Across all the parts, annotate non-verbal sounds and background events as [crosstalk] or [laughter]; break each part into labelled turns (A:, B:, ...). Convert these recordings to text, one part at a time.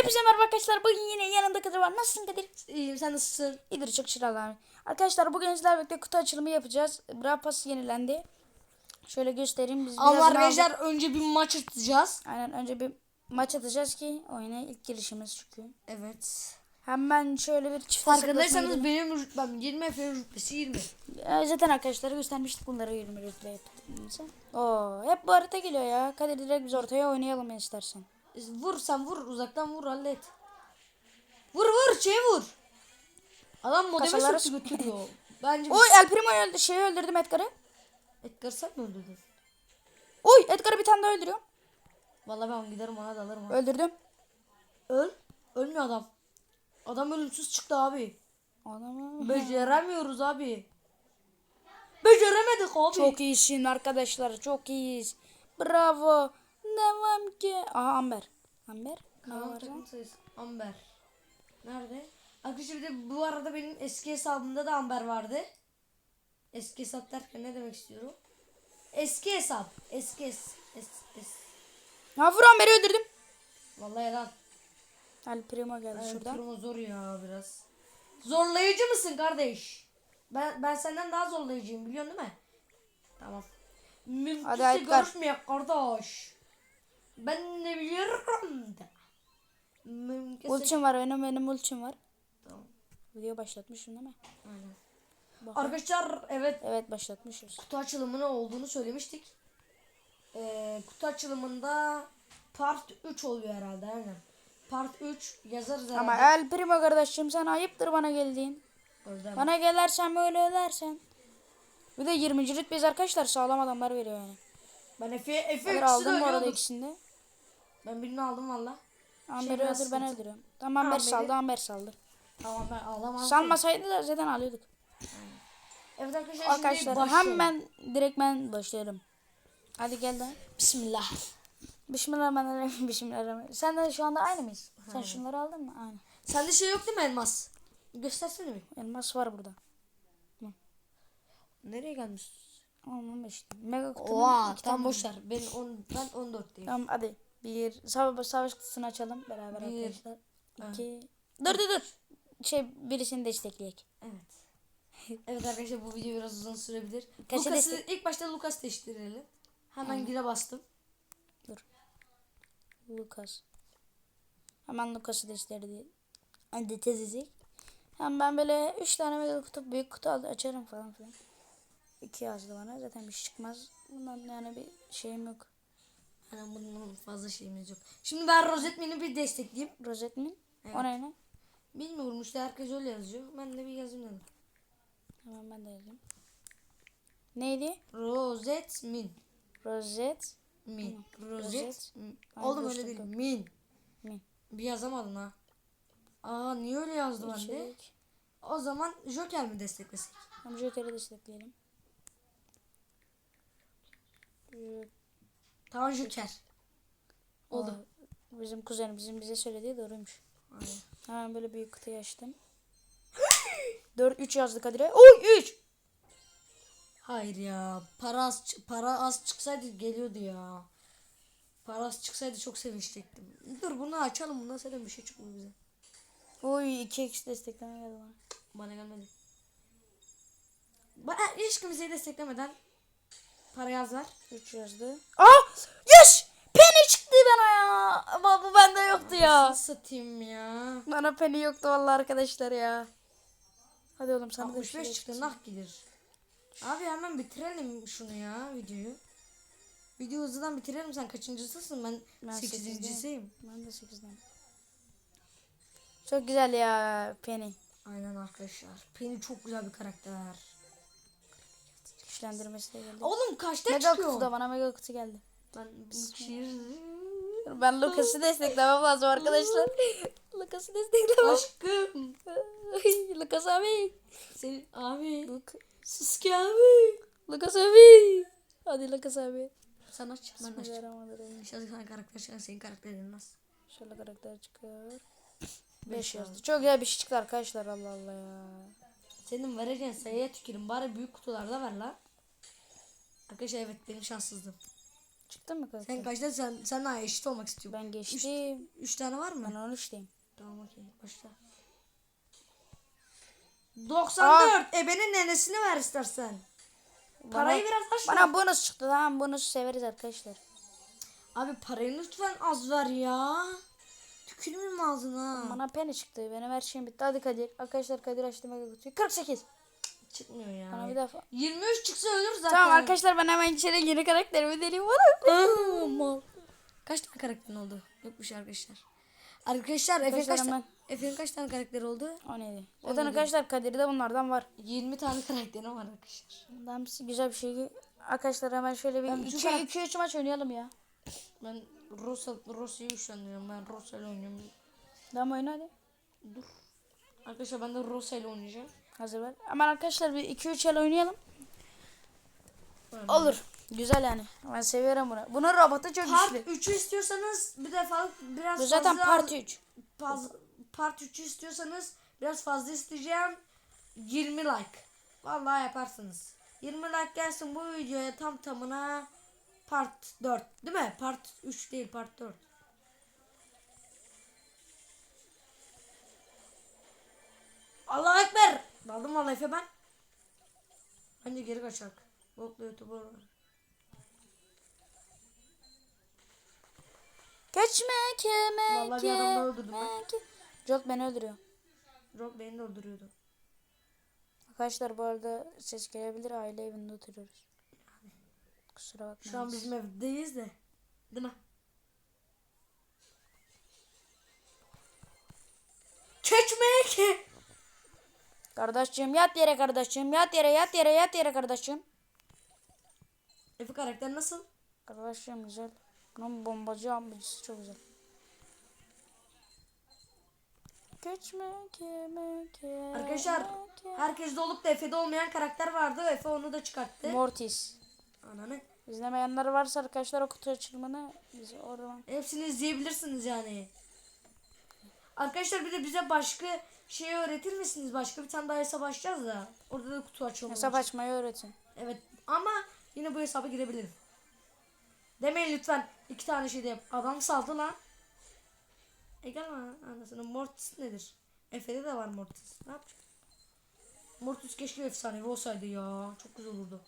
A: Hepinize merhaba arkadaşlar. Bugün yine yanımda Kadir var. Nasılsın Kadir?
B: İyiyim sen nasılsın?
A: İyidir çok şiral abi. Arkadaşlar bugün sizlerle birlikte kutu açılımı yapacağız. Brawl Pass yenilendi. Şöyle göstereyim. Biz
B: Ama
A: aldık.
B: önce bir maç atacağız.
A: Aynen önce bir maç atacağız ki oyuna ilk girişimiz çünkü.
B: Evet.
A: Hemen şöyle bir çift
B: Farkındaysanız benim rütbem 20 Efe'nin rütbesi 20.
A: Ee, Zaten arkadaşlara göstermiştik bunları 20 rütbe. Oo, hep bu harita geliyor ya. Kadir direkt biz ortaya oynayalım istersen.
B: Vur sen vur uzaktan vur hallet. Vur vur şey vur. Adam modeme
A: Kasaları
B: soktu götürüyor. [laughs] Bence
A: Oy El Primo öldü. Şeyi öldürdüm Edgar'ı.
B: Edgar sen mi öldürdün?
A: Oy Edgar'ı bir tane daha öldürüyorum.
B: Vallahi ben giderim ona da alırım. ha.
A: Öldürdüm.
B: Öl. Ölmüyor adam. Adam ölümsüz çıktı abi.
A: Adamı. [laughs]
B: Beceremiyoruz abi. Beceremedik abi.
A: Çok iyisin arkadaşlar. Çok iyiyiz. Bravo. Devam ki. Aha Amber. Amber. Var
B: takım
A: lan?
B: sayısı. Amber. Nerede? Arkadaşlar bir de bu arada benim eski hesabımda da Amber vardı. Eski hesap derken ne demek istiyorum? Eski hesap. Eski es, es, es.
A: Ha vur Amber'i öldürdüm.
B: Vallahi helal.
A: El Primo geldi
B: Ay,
A: şuradan.
B: Primo zor ya biraz. Zorlayıcı mısın kardeş? Ben ben senden daha zorlayıcıyım biliyorsun değil mi? Tamam. Mümkünse görüşmeyek kardeş. Ben ne biliyorum da. Mümkünse...
A: Ultim var benim benim ultim var.
B: Tamam.
A: Video başlatmışım değil mi?
B: Aynen.
A: Bak.
B: Arkadaşlar evet
A: Evet başlatmışız.
B: kutu açılımının olduğunu söylemiştik. Ee, kutu açılımında part 3 oluyor herhalde aynen. Part 3 yazarız herhalde.
A: Ama El Primo kardeşim sen ayıptır bana geldiğin.
B: Öyle
A: Bana gelersen böyle ölersen. Bir de 20'cilik biz arkadaşlar sağlam adamlar veriyor yani.
B: Ben Efe, Efe ikisi de
A: aldım bu arada
B: ölüyorduk. Ben birini aldım valla.
A: Amber'i
B: biraz
A: öldür ben öldürüyorum. Tamam Amber
B: Amber'i-
A: saldı Amber saldı.
B: Tamam ben alamam.
A: Salmasaydı da zaten alıyorduk.
B: Evet arkadaşlar,
A: Arkadaşlar
B: şimdi başlayalım.
A: hemen direkt ben başlayalım. Hadi gel de.
B: Bismillah.
A: Bismillahirrahmanirrahim. [laughs] Bismillahirrahmanirrahim. Sen de şu anda aynı mıyız? Sen şunları aldın mı? Aynı.
B: Sende şey yok değil mi elmas? Göstersene bir.
A: Elmas var burada.
B: Nereye gelmiş?
A: 15. Mega kutunun
B: Oha tam
A: tane
B: boş ver. Ben, on, ben 14'teyim.
A: Tamam hadi. Bir savaş, savaş kutusunu açalım beraber
B: Bir.
A: arkadaşlar. İki. Dur dur dur. Şey birisini destekleyek.
B: Evet. Evet arkadaşlar bu video biraz uzun sürebilir.
A: Kaça
B: Lucas'ı
A: destek-
B: ilk başta Lucas değiştirelim. Hemen gire bastım.
A: Lucas. Hemen Lucas'ı değiştirdi. Hadi tezecek. Hem ben böyle 3 tane mega kutu büyük kutu al- açarım falan filan. 2 yazdı bana. Zaten bir şey çıkmaz. Bundan yani bir şeyim yok.
B: Yani bunun fazla şeyimiz yok. Şimdi ben Rosetmin'i bir destekleyeyim.
A: Rozet mi? O ne ne?
B: Bilmiyorum işte herkes öyle yazıyor. Ben de bir yazayım dedim.
A: Hemen ben de yazayım. Neydi?
B: Rosetmin.
A: Rozet.
B: Min. Rozet.
A: Ben
B: Oğlum öyle değil. Min.
A: Min.
B: Bir yazamadın ha. Aa niye öyle yazdı bende?
A: İçerik.
B: O zaman Joker mi desteklesek?
A: Hem Joker'i destekleyelim. Jo-
B: Tamam Joker. Oldu.
A: Aa, Bizim kuzenimizin bize söylediği doğruymuş.
B: Aynen.
A: Hemen böyle büyük kutuyu açtım. 4 3 yazdı Kadir'e. Oy 3.
B: Hayır ya. Para az, para az çıksaydı geliyordu ya. Para az çıksaydı çok sevinçliktim. Dur bunu açalım. Bundan sonra bir şey çıkmıyor bize.
A: Oy 2x destekleme geldi bana.
B: Bana gelmedi. Bana hiç kimseyi desteklemeden para yaz ver.
A: 3 yazdı. Aa! Yes! Penny çıktı bana ya. Ama bu bende yoktu ya.
B: Nasıl satayım ya?
A: Bana penny yoktu vallahi arkadaşlar ya. Hadi oğlum sana da bir
B: 65
A: şey
B: çıktı nah gelir. Abi hemen bitirelim şunu ya videoyu. Video hızlıdan bitirelim sen kaçıncısısın ben,
A: Ben
B: 8.siyim.
A: Ben de 8'den. Çok güzel ya Penny.
B: Aynen arkadaşlar. Penny çok güzel bir karakter.
A: Güçlendirmesi de geldi.
B: Oğlum kaçta
A: Mega
B: çıkıyor?
A: kutu da bana mega kutu geldi.
B: Ben.
A: Ben Lucas'ı desteklemem lazım arkadaşlar. [laughs] Lucas'ı desteklemem.
B: Aşkım.
A: Lucas abi.
B: Senin abi.
A: Luc
B: Suski abi.
A: Lucas abi. Hadi Lucas abi.
B: Sen aç ben aç.
A: Bismillahirrahmanirrahim.
B: Şahsen sana karakter şahsen senin karakterin nasıl?
A: Şöyle karakter çıkıyor. 5
B: Beş
A: yazdı. Çok güzel bir şey çıktı arkadaşlar Allah Allah ya.
B: Senin vereceğin sayıya tükürün. Bari büyük kutularda ver lan. Arkadaşlar evet benim şanssızlığım.
A: Çıktın mı karakter?
B: Sen kaçta sen sen daha eşit olmak istiyorsun.
A: Ben geçtim.
B: 3 tane var mı?
A: Ben 13'teyim.
B: Tamam okey başla. 94. Ebenin nenesini ver istersen. Parayı biraz aç.
A: Bana bonus çıktı tamam bonus severiz arkadaşlar.
B: Abi parayı lütfen az ver ya. Tükürmeyeyim ağzına.
A: Bana penny çıktı. Benim her şeyim bitti. Hadi Kadir. Arkadaşlar Kadir açtı mega kutuyu. 48.
B: Çıkmıyor ya.
A: Bana bir defa.
B: 23 çıksa ölür zaten.
A: Tamam arkadaşlar ben hemen içeri yeni karakterimi deneyeyim. Bana.
B: Mal. Kaç tane karakterin oldu? Yokmuş arkadaşlar. Arkadaşlar Efe'nin kaç,
A: hemen-
B: Efe'nin kaç tane karakteri oldu?
A: 17. Zaten arkadaşlar Kadir'de bunlardan var.
B: 20 tane karakterim var arkadaşlar.
A: Tamam güzel bir şey. Arkadaşlar hemen şöyle bir
B: Ben bütün
A: 2
B: karak-
A: 2 3 maç oynayalım ya.
B: Ben Rosa, Rosa'yı üşeniyorum. Ben Rosa ile oynuyorum.
A: Tamam oyna hadi.
B: Dur. Arkadaşlar ben de Rosa ile oynayacağım.
A: Hazır ver. Hemen arkadaşlar bir 2 3 el oynayalım. Olur. Güzel yani. Ben seviyorum bunu. Bunun robotu çok
B: Part
A: güçlü.
B: 3'ü istiyorsanız bir defa biraz
A: Bu zaten
B: fazla
A: part 3.
B: faz- part 3'ü istiyorsanız biraz fazla isteyeceğim. 20 like. Vallahi yaparsınız. 20 like gelsin bu videoya tam tamına part 4. Değil mi? Part 3 değil part 4. Allah ekber. Daldım vallahi Efe ben. Bence geri kaçak. Botla YouTube'a.
A: Geçmek yemek
B: Vallahi bir adamı öldürdüm ben.
A: Jolt beni öldürüyor.
B: Rock beni de öldürüyordu.
A: Arkadaşlar bu arada ses gelebilir. Aile evinde oturuyoruz. Kusura bakmayın.
B: Şu an bizim evdeyiz de. Değil mi? Keçmek.
A: Kardeşim yat yere kardeşim. Yat yere yat yere yat yere kardeşim.
B: Efe karakter nasıl?
A: Kardeşim güzel. Bunun bombacı ambicisi çok güzel. Geçmek yemek yemek.
B: Arkadaşlar herkeste olup da Efe'de olmayan karakter vardı. Efe onu da çıkarttı.
A: Mortis.
B: Ananı.
A: İzlemeyenler varsa arkadaşlar o kutu açılımını biz oradan.
B: Hepsini izleyebilirsiniz yani. Arkadaşlar bir de bize başka şey öğretir misiniz? Başka bir tane daha hesap açacağız da. Orada da kutu açılımı
A: Hesap açmayı öğretin.
B: Evet ama yine bu hesaba girebilirim. Demeyin lütfen iki tane şey de yap. Adam saldı lan. E gel lan anasını. Mortis nedir? Efe'de de var Mortis. Ne yapacak? Mortis keşke efsanevi olsaydı ya. Çok güzel olurdu.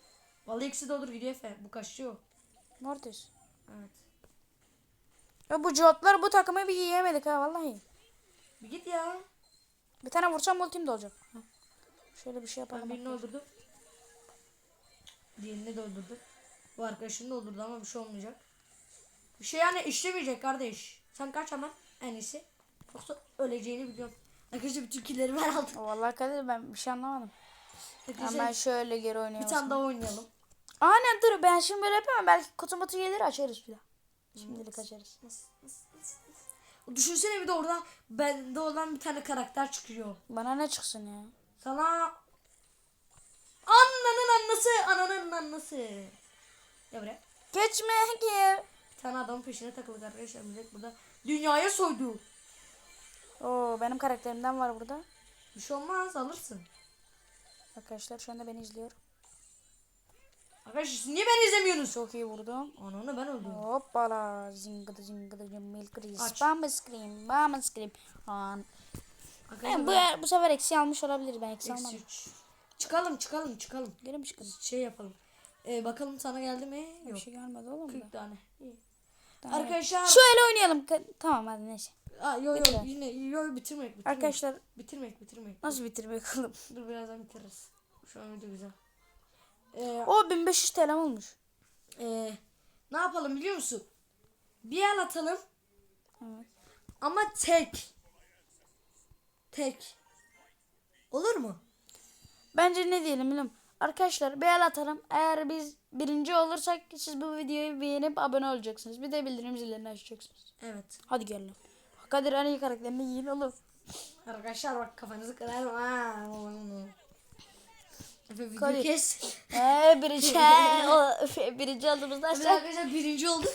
B: Vallahi ikisi de olur gidiyor Efe. Bu kaçıyor.
A: Mortis.
B: Evet.
A: Ya bu jotlar bu takımı bir yiyemedik ha vallahi.
B: Bir git ya.
A: Bir tane vursam ultim de olacak. Hı. Şöyle bir şey
B: Ben
A: yapalım.
B: birini öldürdüm. Diğerini de öldürdüm. Bu arkadaşını da öldürdü ama bir şey olmayacak. Bir şey yani işlemeyecek kardeş. Sen kaç hemen en iyisi. Yoksa öleceğini biliyorum. Arkadaşlar bütün killeri ben aldım.
A: Vallahi Kadir ben bir şey anlamadım.
B: Arkadaşlar
A: Hemen şöyle geri
B: bir
A: oynuyorum.
B: tane daha oynayalım.
A: Aynen dur ben şimdi böyle yapamam. Belki kutu mutu gelir açarız bir daha. Şimdilik açarız.
B: Nasıl, nasıl, nasıl? Düşünsene bir de orada bende olan bir tane karakter çıkıyor.
A: Bana ne çıksın ya?
B: Sana Ananın annesi, ananın annesi. Ya buraya.
A: Geçmek ye.
B: Bir tane adamın peşine takıldık arkadaşlar. Millet burada dünyaya soydu.
A: Oo benim karakterimden var burada.
B: Bir şey olmaz alırsın.
A: Arkadaşlar şu anda beni izliyor.
B: Arkadaşlar siz niye beni izlemiyorsunuz?
A: Çok iyi vurdum.
B: Ananı ben öldüm.
A: Hoppala. Zingıdı zingıdı cimil kriz.
B: Aç.
A: Bam scream. Bam scream. An. Yani bu, bu sefer eksi almış olabilir. Ben eksi
B: Eksi
A: almadım.
B: Çıkalım çıkalım çıkalım.
A: Geri mi çıkalım?
B: Şey yapalım. Ee, bakalım sana geldi mi?
A: Bir
B: Yok.
A: şey gelmedi oğlum da.
B: 40 tane. İyi.
A: Tamam.
B: Arkadaşlar.
A: Şu ele oynayalım. Tamam hadi neyse.
B: Aa, yo yo
A: Bitir.
B: yine yo bitirmek bitirmek.
A: Arkadaşlar
B: Bitirmek bitirmek.
A: nasıl bitirmek oğlum?
B: Dur birazdan bitiririz. Şu an video güzel. Ee,
A: O 1500 TL olmuş.
B: e, ne yapalım biliyor musun? Bir el atalım
A: Evet.
B: ama tek. Tek. Olur mu?
A: Bence ne diyelim musun? Arkadaşlar bir el atalım. Eğer biz birinci olursak siz bu videoyu beğenip abone olacaksınız. Bir de bildirim zillerini açacaksınız.
B: Evet.
A: Hadi gelin. Kadir en iyi karakterini yiyin oğlum.
B: Arkadaşlar bak kafanızı kırarım ha. Video
A: Kadir.
B: kes.
A: Eee birinci. [laughs] [laughs] o, birinci olduğumuzda
B: Evet
A: aşağı.
B: arkadaşlar birinci olduk.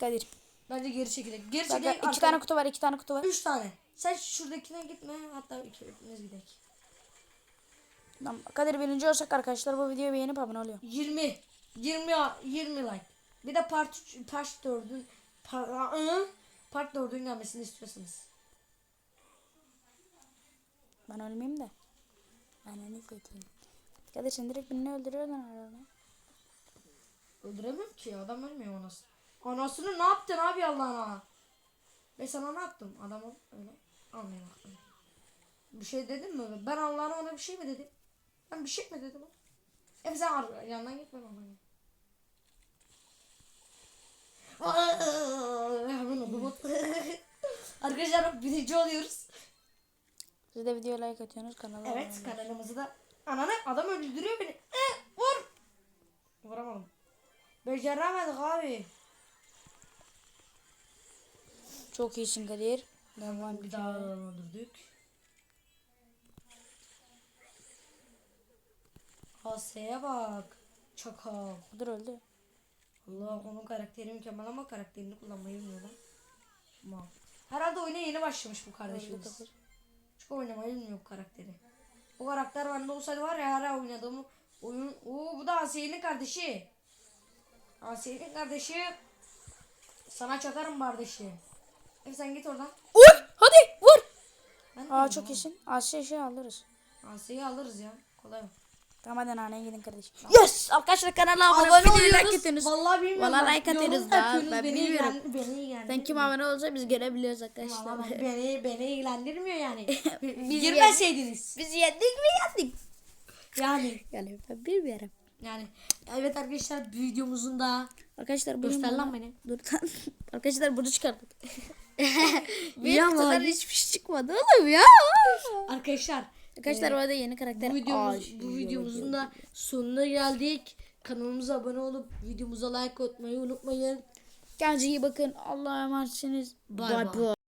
A: Kadir.
B: Bence geri çekelim. Geri
A: Bak,
B: çekelim.
A: iki tane kutu var iki tane kutu var.
B: Üç tane. Sen şuradakine gitme. Hatta ikimiz gidelim.
A: Tamam. Kadir birinci olsak arkadaşlar bu videoyu beğenip abone oluyor.
B: 20. 20 20 like. Bir de part 3, part 4'ün part, part 4'ün gelmesini istiyorsanız.
A: Ben ölmeyeyim de. Ananı satayım. Kardeşim direkt birini öldürüyorlar herhalde.
B: Öldüremem ki adam ölmüyor anasını. Anasını ne yaptın abi Allah'ına? Ben sana ne yaptım? Adamı öyle almaya baktım. Bir şey dedim mi? Ben Allah'ına ona bir şey mi dedim? Ben bir şey mi dedim? E sen yandan git ben ondan git. Aa, Hemen oldu. [laughs] Arkadaşlar birinci oluyoruz.
A: Siz de video like atıyorsunuz kanala.
B: Evet kanalımızı da Ananı adam öldürüyor beni. E, vur. Vuramadım. Beceremedik abi.
A: Çok iyisin Kadir. Devam
B: Bir daha öldürdük. Asya'ya bak. Çakal.
A: Dur öldü.
B: Allah onun karakteri mükemmel ama karakterini kullanmayı bilmiyor lan. Mal. Herhalde oyuna yeni başlamış bu kardeşimiz.
A: Kadir.
B: Çünkü oynamayı bilmiyor bu karakteri. O karakter bende olsaydı var ya her oynadığım oyun. Oo bu da Asiye'nin kardeşi. Asiye'nin kardeşi. Sana çakarım kardeşi. E sen git oradan.
A: Uy! Hadi vur.
B: Ben
A: Aa çok iyisin. Asya şey alırız.
B: Asiye'yi alırız ya. Kolay?
A: Tamam hadi naneye gidin kardeşim. Yes! Arkadaşlar kanala abone olun. Like atıyorsunuz.
B: Vallahi bilmiyorum.
A: Vallahi
B: ben.
A: like
B: Yorum
A: da, ben
B: beni
A: bilmiyorum.
B: ilgilen- Beni ilgilendirmiyor.
A: Sen kim abone olsa biz görebiliyoruz arkadaşlar.
B: Vallahi [laughs] beni, beni ilgilendirmiyor yani.
A: Biz
B: Girmeseydiniz.
A: Biz yendik mi yendik?
B: Yani.
A: Yani ben bilmiyorum.
B: Yani. Evet arkadaşlar videomuzun da
A: Arkadaşlar
B: Göster lan beni.
A: Dur lan. [laughs] Arkadaşlar bunu çıkardık. [laughs] Bir kutudan hiçbir şey çıkmadı oğlum ya.
B: arkadaşlar
A: Arkadaşlar orada yeni karakter.
B: bu videomuz, bu videomuzun da sonuna geldik. Kanalımıza abone olup videomuza like atmayı unutmayın.
A: Kendinize iyi bakın. Allah'a emanetsiniz.
B: Bay
A: Bye
B: bay.
A: bye.